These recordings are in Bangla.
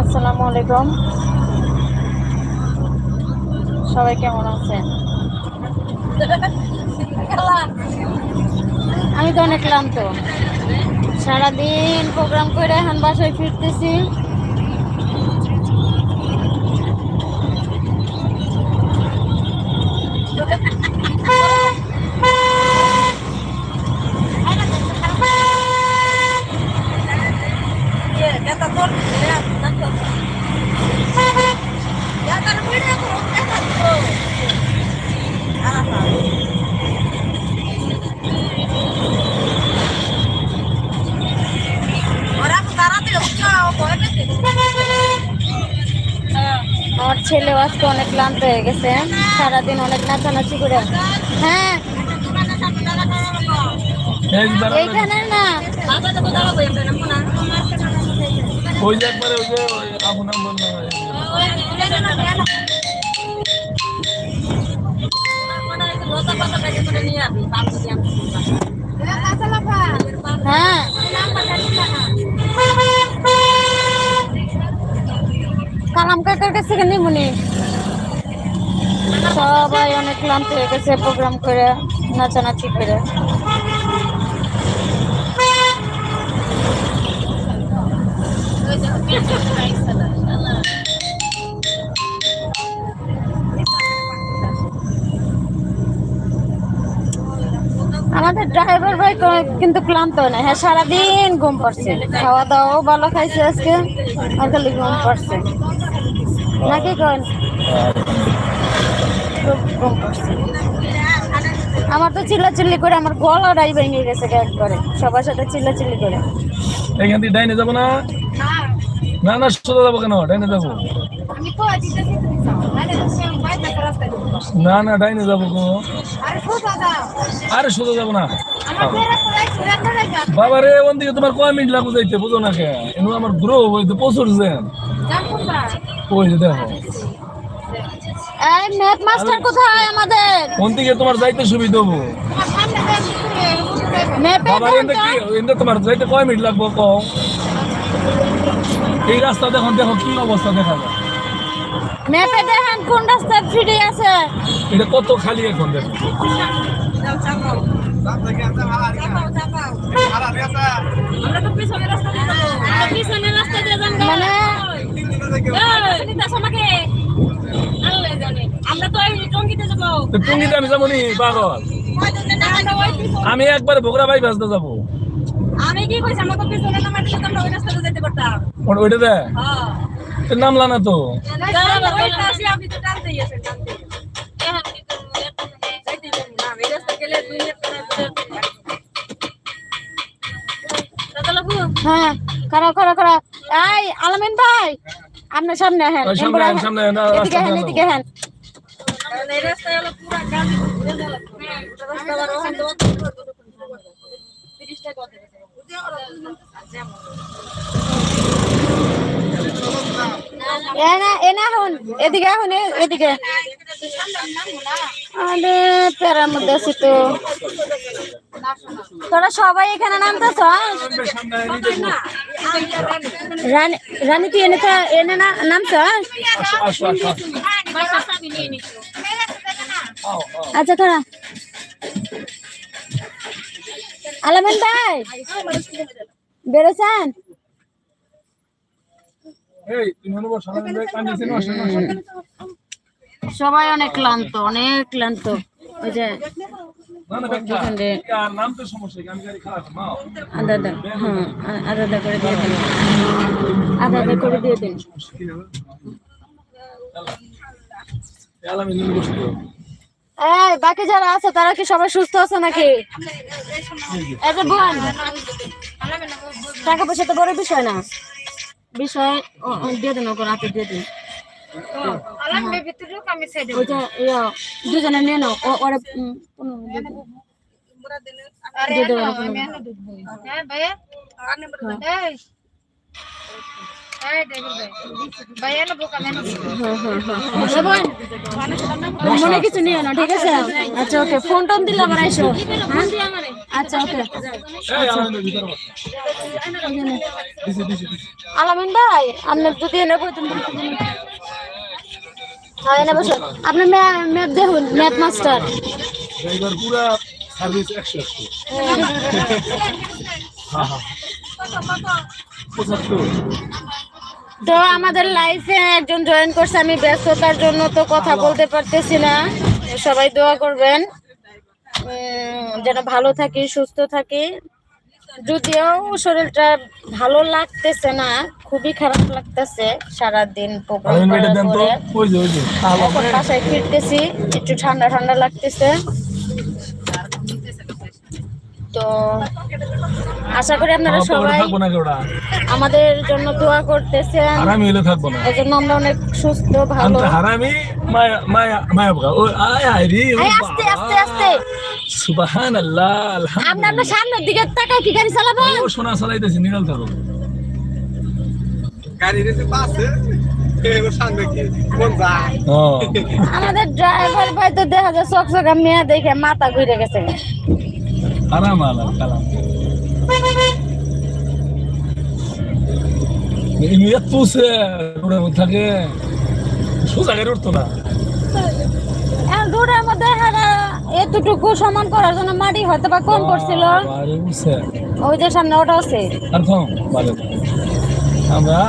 আসসালামু আলাইকুম। সবাই কেমন আছেন? আমি তো অনেক ক্লান্ত। সারাদিন প্রোগ্রাম করে এখন বাসায় ফিরতেছি। ছেলেও আজকে অনেক ক্লান্ত হয়ে গেছে। সারাদিন অনেক নাচানাচি করে। হ্যাঁ এইখানে না। ওই যে একবারে ওই যে আপনার বললাম হ্যাঁ। কালাম কাকার কাছে কেন মনে? সবাই অনেক ক্লান্ত হয়ে গেছে প্রোগ্রাম করে নাচানাচি করে। ড্রাইভার ভাই কিন্তু ক্লান্ত না। হ্যাঁ সারাদিন ঘুম পড়ছে। খাওয়া দাওয়াও ভালো খাইছে আজকে আর খালি ঘুম পড়ছে। নাকি কোন? খুব ঘুম পড়ছে। আমার তো চিল্লাচিল্লি করে আমার গলাটাই ভেঙে গেছে একবারে। সবার সাথে চিল্লাচিল্লি করে। এখান থেকে ডাইনে যাব না? না না সোজা যাব কেন? ডাইনে যাব। না না ডাইনে যাব গো আরে সোজা যাব না। বাবা রে দিকে তোমার কয় মিনিট লাগবে যাইতে? বুঝো না কে? এনু আমার গ্রো ওই তো প্রচুর যেন ওই যে দেখো। এই ম্যাথ মাস্টার কোথায় আমাদের? কোন দিকে তোমার যাইতে সুবিধা হব? বাবা এনতে কি এনতে তোমার যাইতে কয় মিনিট লাগবো কও? এই রাস্তা দেখুন দেখো কি অবস্থা দেখা যায়। ম্যাপে দেখেন কোন রাস্তায় ফ্রি আছে? এটা কত খালি এখন দেখো। মানে আমরা তো এই টঙ্গিতে যাব তো টুঙ্গিতে আমি যাব নি পাগল আমি একবার বগুড়া বাই বাসতে যাব। আমি কি কইছি আমাকে পিছনে দিলে তো আমরা ওই রাস্তাতে যেতে পারতাম ওইটা দে। হ্যাঁ। নামলা না তো। ওই তো টানতেই টানতেই গেলে দুই মিনিট হ্যাঁ খারাপ খারাপ খারাপ এই আলামিন ভাই আপনার সামনে হ্যাঁ সামনে এদিকে হ্যাঁ এদিকে হ্যাঁ এই রাস্তায় হলো পুরা গাড়ি ঘুরে যাওয়া রাস্তা আবার ওখান থেকে 30 টাকা করে এনা এদিকে এদিকে। তোরা সবাই এখানে নামতেছ রানী রানী, তুই এনে এনে না, নামছ। আচ্ছা তোরা। আলামিন ভাই, বেরোছেন এই তুমি অনুভব সামনে দিয়ে কান্দিছি না, আসো, আসো। সবাই অনেক ক্লান্ত অনেক ক্লান্ত ওই যে আদা আদা হ্যাঁ আদা আদা করে দিয়ে দিন আদা আদা করে দিয়ে দিন এই আলামিন নিয়ে বসে দিও। এই বাকি যারা আছে তারা কি সবাই সুস্থ আছে নাকি এই যে বোন টাকা পয়সা তো বড় বিষয় না বিষয় দিয়ে দিন ওকে রাতে দিয়ে দিন দুজনে নিয়ে নাও ওরা দিয়ে দেবো। মনে কিছু নিও না ঠিক আছে? আচ্ছা ওকে ফোন টোন দিলে এসো হ্যাঁ? আচ্ছা ওকে। এই আলামিন ভাই আপনার যদি এনে হ্যাঁ আপনি ম্যাপ দেখুন ম্যাপ মাস্টার পুরা সার্ভিস একশো একশো হ্যাঁ হ্যাঁ পঁচাত্তর। তো আমাদের লাইফে একজন জয়েন করছে আমি ব্যস্ততার জন্য তো কথা বলতে পারতেছি না। সবাই দোয়া করবেন। যেন ভালো থাকি সুস্থ থাকি। যদিও শরীরটা ভালো লাগতেছে না খুবই খারাপ লাগতেছে সারাদিন প্রোগ্রাম বাসায় ফিরতেছি একটু ঠান্ডা ঠান্ডা লাগতেছে। তো আশা করি আপনারা সবাই আমাদের জন্য দোয়া করতেছেন। হারামি হলে থাকব না। এই জন্য আমরা অনেক সুস্থ ভালো। হারামি মায়া মায়া মায়া ও আয় আয় রে আস্তে আস্তে আস্তে। সুবাহান আল্লাহ আমরা আমরা সামনের দিকে তাকাই কি গাড়ি চালাবো ও সোনা চালাইতেছি নিরাল থাকো। গাড়ি রেসে পাশে এবার সামনে কি কোন যায়? ও। আমাদের ড্রাইভার ভাই তো দেখা যায় চকচকা মেয়ে দেখে মাথা ঘুরে গেছে। আরাম আলাম রোডের মধ্যে থাকে। সোজা গাড়ি উঠতো না। রোডের মধ্যে এতটুকু সমান করার জন্য মাটি হয়তো বা কম ওই যে সামনে ওটা আছে। আমরা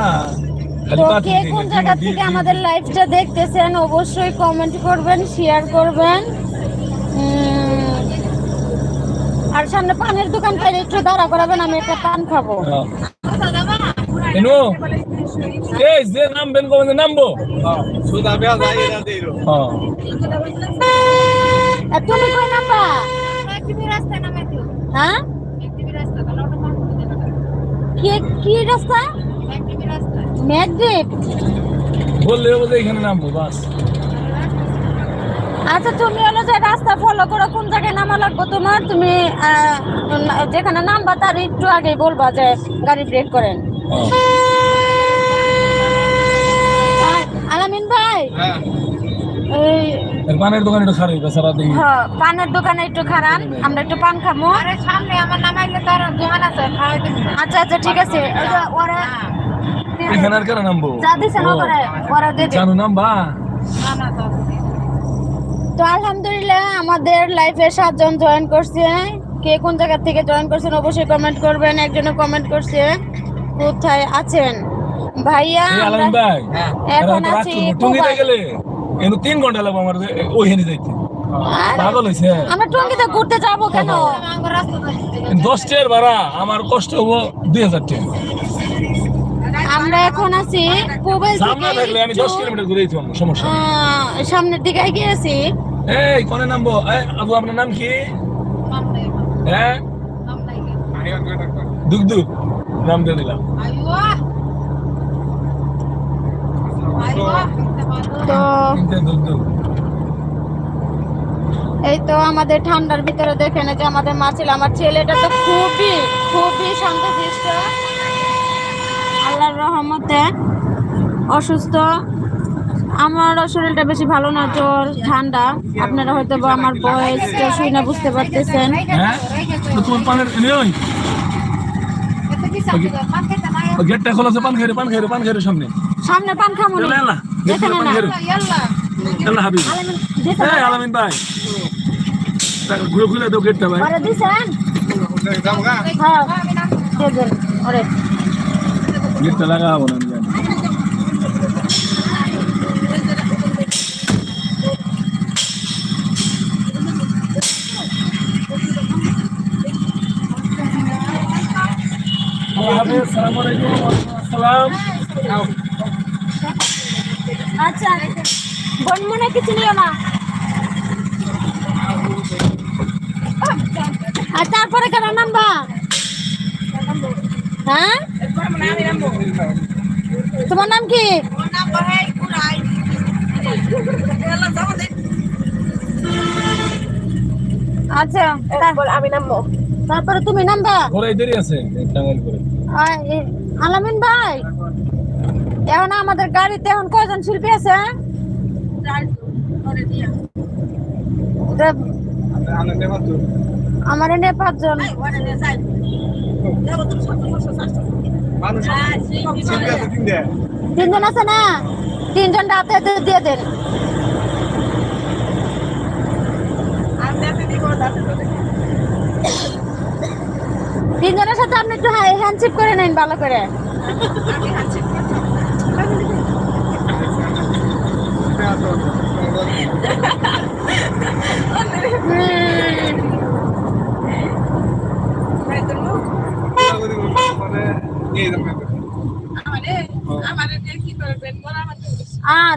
কে কোন জায়গা থেকে আমাদের লাইভটা দেখতেছেন অবশ্যই কমেন্ট করবেন শেয়ার করবেন। আর সামনে পানের দোকান পাইলে একটু দাঁড়া করাবেন আমি একটা পান খাব। হ্যাঁ। এই যে নামবেন নামবো? হ্যাঁ। আর তুমি কই নাম্বা? হ্যাঁ? কি কি রাস্তা? বললে হবে যে এখানে নামবো বাস। আচ্ছা তুমি হলো যে রাস্তা ফলো করো কোন জায়গায় নামা লাগবো তোমার? তুমি যেখানে নামবা তার একটু আগে বলবা যে গাড়ি ব্রেক করেন। হ্যাঁ। আলামিন ভাই হ্যাঁ। এই পানের দোকানে একটু খারাপ সারা দিন হ্যাঁ, পানের দোকানে একটু খারাপ আমরা একটু পান খাব সামনে আমার নামাইলে তার দোকান আছে খাওয়াই আচ্ছা আচ্ছা ঠিক আছে। ওই ওরা এখানে আর কেন নামবো? যা দিছে না করে ওরা দিবে। জানো নামবা। তো আলহামদুলিল্লাহ আমাদের লাইফে সাতজন জয়েন করছে। কে কোন জায়গা থেকে জয়েন করছেন অবশ্যই কমেন্ট করবেন একজনে কমেন্ট করছে। কোথায় আছেন? ভাইয়া ভাই এখন আছি তিন ঘণ্টা লাগবে আমার ওইখানে যাইতে। পাগল হয়েছে আমরা টঙ্গিতে ঘুরতে যাব কেন? দশ টাকার ভাড়া আমার কষ্ট হব দুই হাজার টাকা। আমরা এখন আছি কুবেল আমি দশ কিলোমিটার ঘুরে সমস্যা। সামনের দিকে গিয়েছি। এই কোনে নামবো আবু আপনার নাম কি? হ্যাঁ? দুগ দুগ নাম দিয়ে দিলাম। তো এই তো আমাদের ঠান্ডার ভিতরে দেখেন যে আমাদের মা ছিল আমার ছেলেটা তো খুবই খুবই শান্তশিষ্ট আল্লাহর রহমতে অসুস্থ। আমার শরীরটা বেশি ভালো না জ্বর ঠান্ডা। আপনারা হয়তো বা আমার বয়সটা শুই না বুঝতে পারতেছেন। হ্যাঁ? গেটটা খোলা আছে পান পান পান সামনে। সামনে পান খামো এলা এলা গেটটা এখানে পান না হাবিব। এই আলামিন ভাই। ঘুরে ঘুরে দাও গেটটা ভাই। দিছেন? হ্যাঁ গেটটা লাগাবো না জানি কিছু নিও না আর তারপরে কেন নামবা হ্যাঁ তোমার নাম কি? আচ্ছা আমি নামবো তারপরে তুমি নামবা আছে টাঙ্গাইল করে আ- এ- আলামিন ভাই। এখন আমাদের গাড়িতে এখন কয়জন শিল্পী আছে আমার এনে পাঁচজন তিনজন আছে না? তিনজন রাতে দিয়ে দেন। তিনজনের সাথে আপনি একটু হ্যান্ডশিপ করে নেন ভালো করে। দাম আ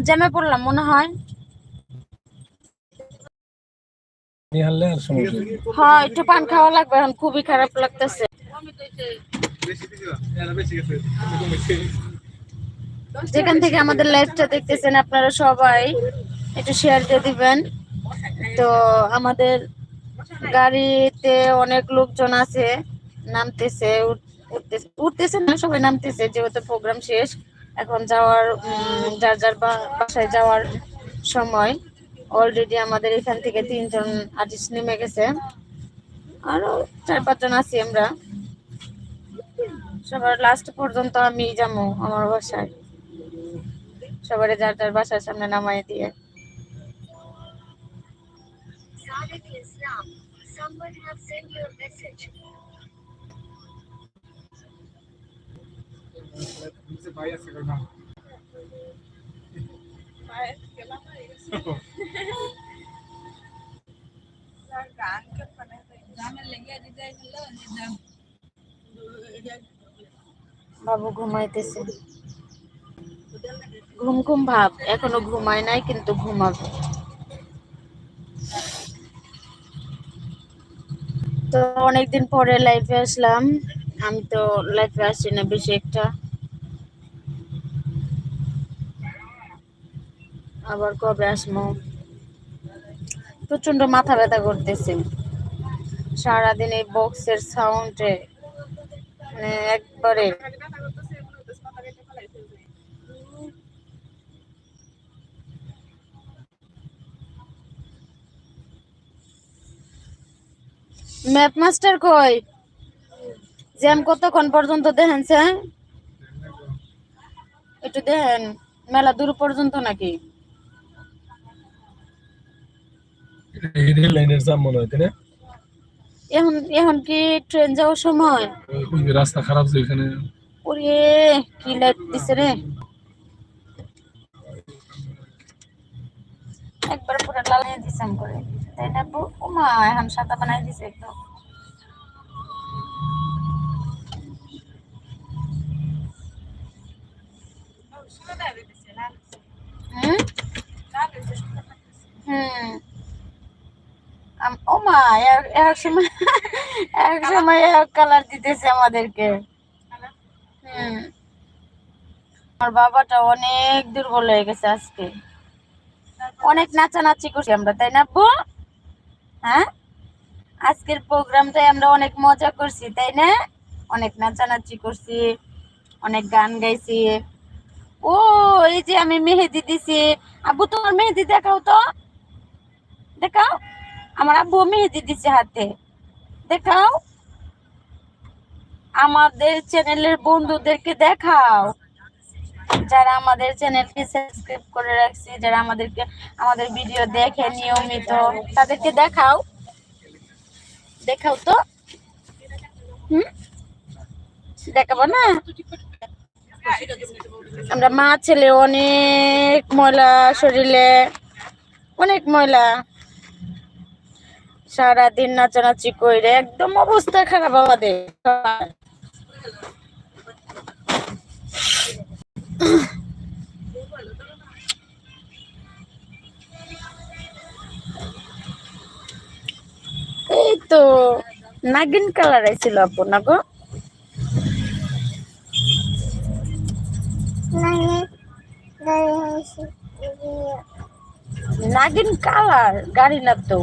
জ্যামে পড়লাম, মনে হয়। একটু পান খাওয়া লাগবে এখন, খুবই খারাপ লাগতেছে। যেখান থেকে আমাদের লাইভটা দেখতেছেন আপনারা সবাই, একটু শেয়ার দিয়ে দিবেন। তো আমাদের গাড়িতে অনেক লোকজন আছে, নামতেছে উঠ- উঠতেছে উঠতেছে না, সবাই নামতেছে, যেহেতু প্রোগ্রাম শেষ, এখন যাওয়ার যার যার বাসায় যাওয়ার সময় অলরেডি আমাদের এখান থেকে তিনজন আর্টিস্ট নেমে গেছে আরও চার পাঁচজন আছি আমরা সবার লাস্ট পর্যন্ত আমি যাব আমার বাসায় সবারে যার যার বাসার সামনে নামাই দিয়ে. Someone have sent you a message. বাবু ঘুমাইতেছে। ঘুম ঘুম ভাব, এখনও ঘুমায় নাই, কিন্তু ঘুমাবে। তো অনেকদিন পরে লাইফে আসলাম। আমি তো লাইফে আসছি না বেশি একটা। আবার কবে আসব? প্রচণ্ড মাথা ব্যথা করতেছে। সারাদিন এই বক্সের সাউন্ডে একবারে। ম্যাপ মাস্টার কই? জ্যাম, কতক্ষণ পর্যন্ত দেখেন একটু দেখেন, মেলা দূর পর্যন্ত নাকি? রেল লাইনের জাম মনে হয় তাই না? এখন এখন কি ট্রেন যাওয়ার সময়? ওই- রাস্তা খারাপ যে এখানে ওরে কি লাইট দিছে রে। একবার পুরো লালিয়ে দিছাম করে তাই না বউ? ও মা এখন সাদা বানাই দিছে একদম হুম আম- ও মা এক- এক সময় এক সময় এক কালার দিতেছে আমাদেরকে। হুম। আমার বাবাটা অনেক দুর্বল হয়ে গেছে আজকে। অনেক নাচানাচি করছি আমরা তাই না আব্বু হ্যাঁ? আজকের প্রোগ্রামটাই আমরা অনেক মজা করছি তাই না? অনেক নাচানাচি করছি অনেক গান গাইছি। ও এই যে আমি মেহেদি দিছি। আব্বু তোমার মেহেদি দেখাও তো। দেখাও। আমার আব্বু মেহেদি দিছে হাতে। দেখাও। আমাদের চ্যানেলের বন্ধুদেরকে দেখাও। যারা আমাদের চ্যানেলকে সাবস্ক্রাইব করে রাখছে, যারা আমাদেরকে, আমাদের ভিডিও দেখে নিয়মিত, তাদেরকে দেখাও। দেখাও তো। হুম? দেখাবো না? আমরা মা ছেলে অনেক ময়লা শরীরে, অনেক ময়লা। সারাদিন নাচানাচি কইরে একদম অবস্থা খারাপ আমাদের। এই তো, নাগিন কালার আইছিল আপু, না গো নাগিন কালার, গাড়ি না তো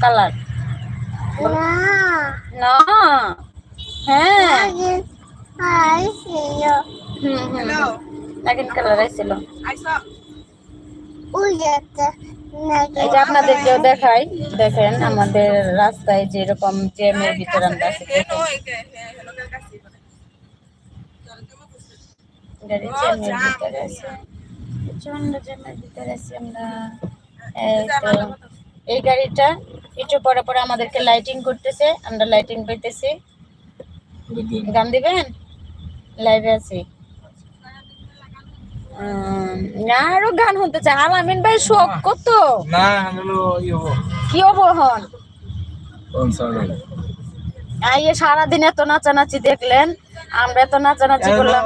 কালার। না। হ্যাঁ। হুম, হুম। নাগিন কালার আইছিল। এই যে দেখাই দেখেন আমাদের রাস্তায় যেরকম জ্যামের ভিতরে আমরা আছি গাড়ি জ্যামের ভিতরে আছি। প্রচণ্ড জ্যামের ভিতরে আছি আমরা। এই তো। এই গাড়িটা একটু পরে পরে আমাদেরকে লাইটিং করতেছে আমরা লাইটিং পাইতেছি গান দিবেন? লাইভে আছি। আরও গান হতে চায়। আলামিন ভাই শোক কত? হব। কি অবহন আইয়ে সারাদিন এত নাচানাচি দেখলেন। আমরা এত নাচানাচি করলাম।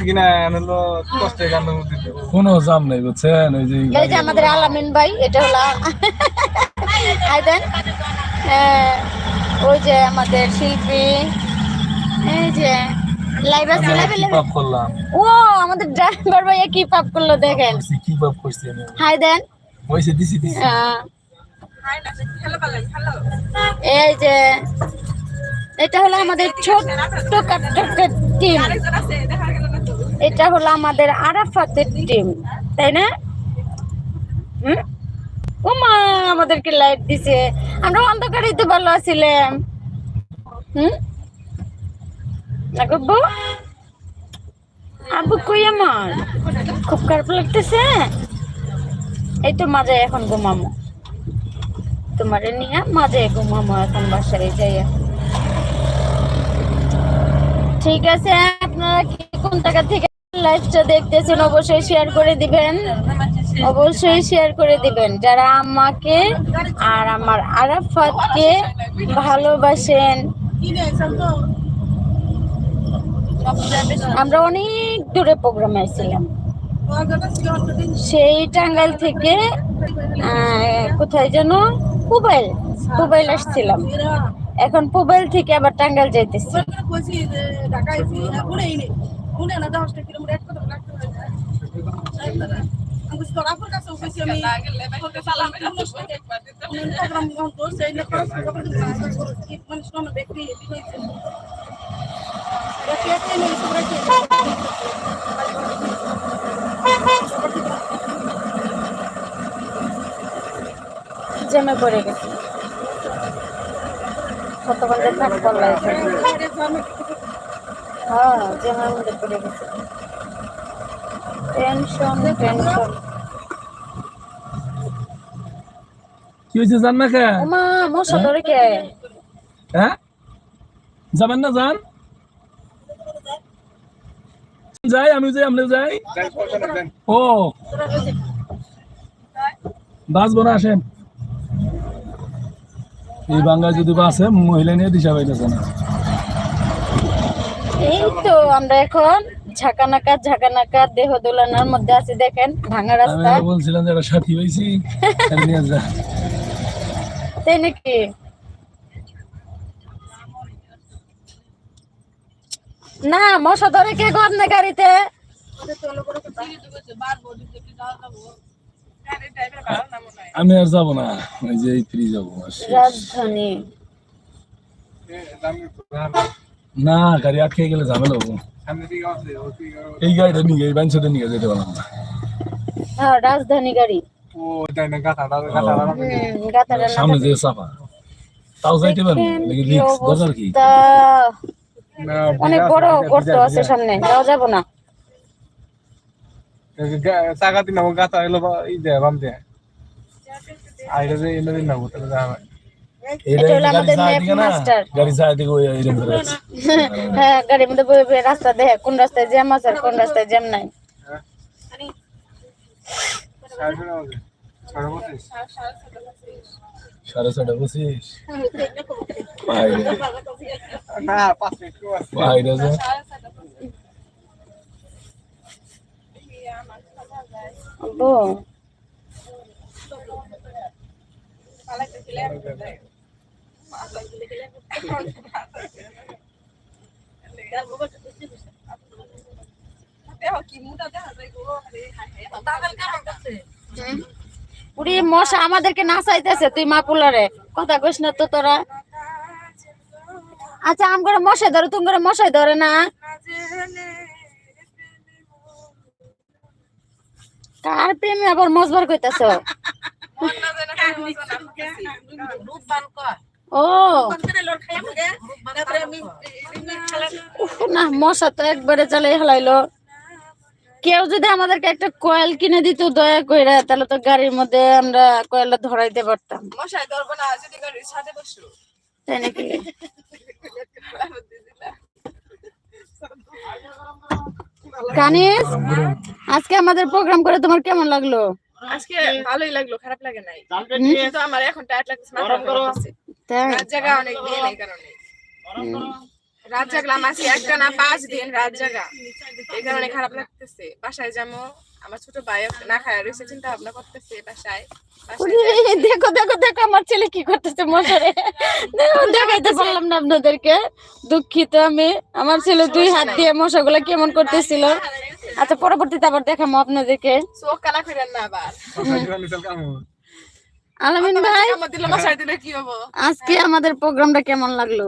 কিনা জাম নাই বুঝছেন? ওই যে এই যে আমাদের আলামিন ভাই এটা হলো আই দেন ওই যে আমাদের শিল্পী এই যে লাইভ আছে লাইভ কি পাপ করলাম। ও আমাদের ড্রাইভার ভাইয়া কি পাপ করল দেখেন। কি পাপ করছি আমি। হাই দেন পয়সা দিছি দিছি। আহ, হাই না হ্যালো হ্যালো এই যে এটা হলো আমাদের ছোট্ট একটা টিম। এটা হলো আমাদের আরাফাতের টিম, তাই না? হুম? আমাদেরকে লাইট দিছে। আমরা অন্ধকারে তো ভালো আছিলাম। হুম? না গব্বু আব্বু কই আমার? খুব খারাপ লাগতেছে। এই তো মাঝে এখন ঘুমামো। তোমারে নিয়ে মাঝে ঘুমামো এখন বাসায় যাইয়া। ঠিক আছে, আপনারা কোন জায়গা থেকে লাইভটা দেখতেছেন অবশ্যই শেয়ার করে দিবেন। অবশ্যই শেয়ার করে দিবেন। যারা আমাকে আর আমার আরাফাতকে ভালোবাসেন, আমরা অনেক দূরে প্রোগ্রামে আসছিলাম সেই টাঙ্গাইল থেকে কোথায় যেন পুবাইল পুবাইল আসছিলাম। এখন পুবাইল থেকে আবার টাঙ্গাইল যাইতেছি। জমে পড়ে গেছে। থাক হ্যাঁ জমের মধ্যে পড়ে গেছে। টেনশন টেনশন কি হয়েছে জান না কে? ওমা মশা ধরে কে? হ্যাঁ? যাবেন না যান যাই আমি যাই আপনি যাই। ও। বাসবো না আসেন। এই বাংলায় যদি বাসে মহিলা নিয়ে দিশা পাইতেছে না। এই তো আমরা এখন ঝাঁকানাকা ঝাঁকানাকা দেহ দোলানোর মধ্যে আছি দেখেন ভাঙা রাস্তা। বলছিলাম যে একটা সাথী তাই নাকি? না মশা ধরে কে গো আপনার গাড়িতে? আমি আর যাব না। ওই যে ফ্রি যাব রাজধানী। না গাড়ি আটকে গেলে ঝামেলা হব। ও দিকে এই গাড়িটা নিয়ে এই বাঞ্চটা নিয়ে যেতে পারলাম না। হ্যাঁ রাজধানী গাড়ি। সামনে যে চাপা। তাও যাইতে পারব দেখেন দেখি কি দরকার কি? অনেক বড় গর্ত আছে সামনে যাওয়া যাব না। চাকা দিন গাথা এলো এই দে বাম দে আইরে যে এলো দিন না তাহলে যা হয় এটা হলো আমাদের না। গাড়ি এরকম করে হ্যাঁ গাড়ির মধ্যে রাস্তা দেখে কোন রাস্তায় জ্যাম আছে আর কোন রাস্তায় জ্যাম নাই। সাড়ে ছটা পঁচিশ। সাড়ে ছটা পঁচিশ বাইরে। না পাঁচ মিনিট বাইরে মশা আমাদেরকে নাচাইতেছে, তুই মা পুলারে। কথা কইস না তো তোরা। আচ্ছা আম করে মশাই ধরে তুমি করে মশাই ধরে না? কার প্রেমে আবার মজবার কইতাছ। ও। না মশা তো একবারে চলে হেলাইলো। কেউ যদি আমাদেরকে একটা কয়েল কিনে দিত দয়া কইরা তাহলে তো গাড়ির মধ্যে আমরা কয়েলটা ধরাইতে পারতাম। মশাই ধরবো না যদি গাড়ির সাথে বসো তাই নাকি? কানিস? আজকে আমাদের প্রোগ্রাম করে তোমার কেমন লাগল? আজকে ভালোই লাগল খারাপ লাগে নাই। কিন্তু আমার এখন টায়ার্ড লাগতেছে মাথা। তাই? রাত জাগা অনেক দিন এই কারণে। রাত জাগলাম আজকে একটা না পাঁচ দিন রাত জাগা। এই কারণে খারাপ লাগতেছে। বাসায় যাব আমার ছোট ভাই না খায় রয়েছে চিন্তা ভাবনা করতেছে বাসায়। দেখো দেখো দেখো আমার ছেলে কি করতেছে মশারে। দেখো, দেখাইতে পারলাম না আপনাদেরকে। দুঃখিত আমি। আমার ছেলে দুই হাত দিয়ে মশাগুলা কেমন করতেছিল। আচ্ছা পরবর্তীতে আবার দেখাবো আপনাদেরকে। চোখ কানা করেন না আবার। আলামিন ভাই আজকে আমাদের প্রোগ্রামটা কেমন লাগল?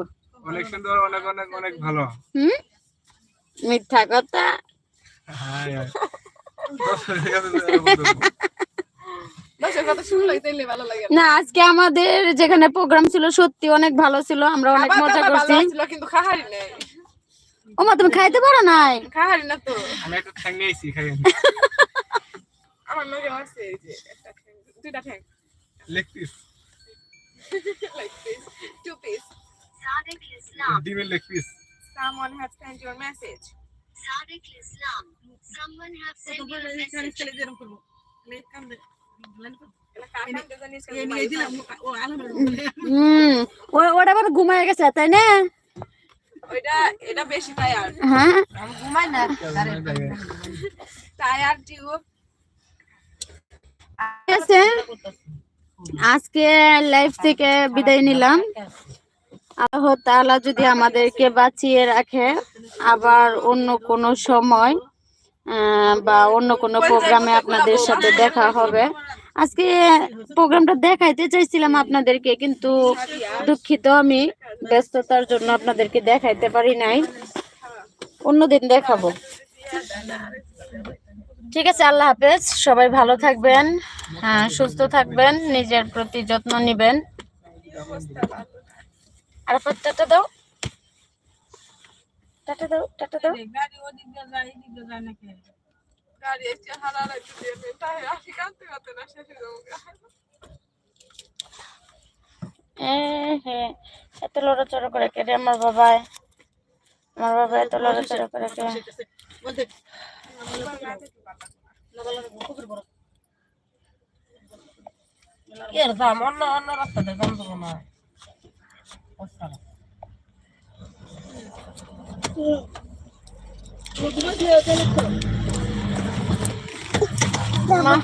অনেক সুন্দর অনেক অনেক অনেক ভালো। হুম? মিথ্যা কথা। হ্যাঁ হ্যাঁ। না। আজকে আমাদের যেখানে প্রোগ্রাম ছিল সত্যি অনেক ভালো ছিল আমরা অনেক মজা করছি। কিন্তু খাহারি নেই ও মা তুমি খাইতে পারো নাই? খাহারি না তো। আমি একটা ঠ্যাং নিয়েছি খাই আমার লগে আছে এই যে একটা ঠ্যাং দুইটা ঠ্যাং। Leg piece like piece two piece Sadiq Islam. ডিমের leg piece someone has sent your message Sadiq Islam. Someone have sent you a message. এলা কাকান তো জানিস? কেন হুম ও- ওটা আবার ঘুমায় গেছে তাই না? ওইটা এটা বেশি টায়ার হ্যাঁ? Tyre tube. আছে। আজকে লাইফ থেকে বিদায় নিলাম। আল্লাহ তাআলা যদি আমাদেরকে বাঁচিয়ে রাখে আবার অন্য কোনো সময় আহ, বা অন্য কোনো প্রোগ্রামে আপনাদের সাথে দেখা হবে। আজকে প্রোগ্রামটা দেখাইতে চাইছিলাম আপনাদেরকে, কিন্তু দুঃখিত আমি ব্যস্ততার জন্য আপনাদেরকে দেখাইতে পারি নাই। অন্যদিন দেখাবো। ঠিক আছে, আল্লাহ হাফেজ, সবাই ভালো থাকবেন হ্যাঁ সুস্থ থাকবেন, নিজের প্রতি যত্ন নেবেন। আর টাটা দাও। টাটা দাও টাটা দাও। গাড়ি এসে হারা লাগছে টায়ার আসি কাঁদতে কাঁদতে না শেষ হয়ে যাব এ এত লড়াচড়া করে কে রে আমার বাবায়? আমার বাবা এত লড়াচড়া করে কে? এর দাম? অন্য অন্য রাস্তাতে দাম দেবো না। মা